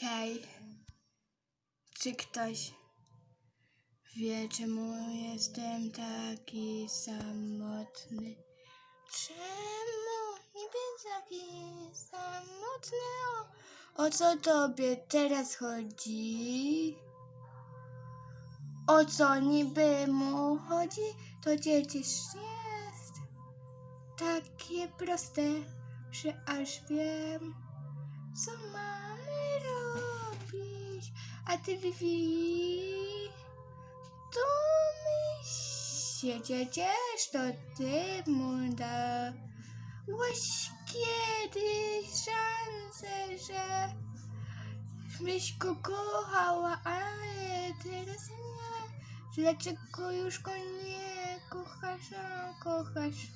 Hej, czy ktoś wie, czemu jestem taki samotny? Czemu niby taki samotny? O, o co tobie teraz chodzi? O co niby mu chodzi? To przecież jest takie proste, że aż wiem, co robić. A ty, Vivi, to my się ciesz, to ty mu dałaś kiedyś szansę, że byś go kochała, ale teraz nie. Dlaczego już go nie kochasz, a kochasz?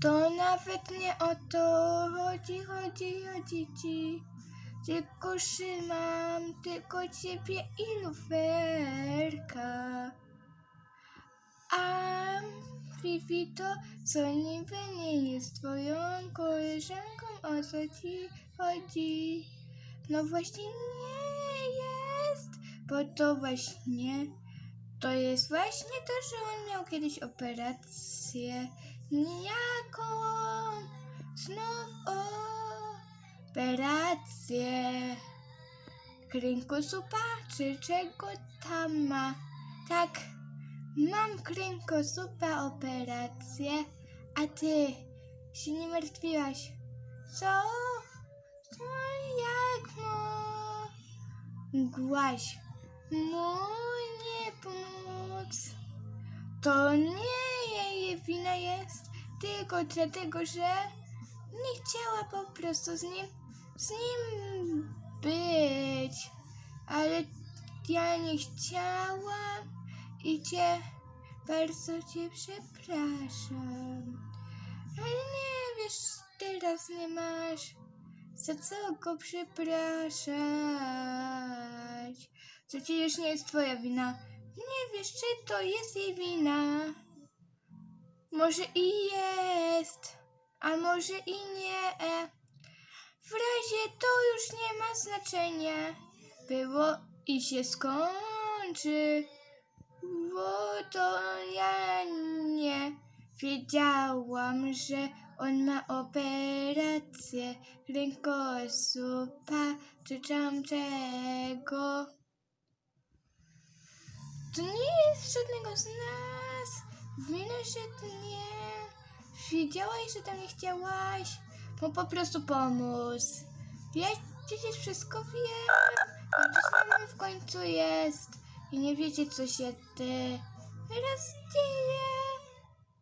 To nawet nie o to chodzi, chodzi, chodzi ci. Tylko że mam tylko ciebie i luferka. A Fifi to, co niby nie jest twoją koleżanką, o co ci chodzi? No właśnie nie jest, bo to właśnie, to jest właśnie to, że on miał kiedyś operację jaką operację kręgosłupa czy czego tam ma. Tak, mam kręgosłupa operację, a ty się nie martwiłaś. Co? Co jak mogłaś mu nie pomóc? To nie jej wina jest, tylko dlatego, że nie chciała po prostu z nim, z nim być. Ale ja nie chciałam i cię, bardzo cię przepraszam. Ale nie wiesz, teraz nie masz za co go przepraszać. Przecież nie jest twoja wina. Nie wiesz, czy to jest jej wina. Może i jest, a może i nie. W razie to już nie ma znaczenia. Było i się skończy. Bo to ja nie wiedziałam, że on ma operację kręgosłupa czy tam czego. To nie jest żadnego z nas. Wina, że to nie. Wiedziałaś, że tam nie chciałaś. Po prostu pomóc. Ja przecież wszystko wiem. To z nami w końcu jest. I nie wiecie, co się teraz dzieje.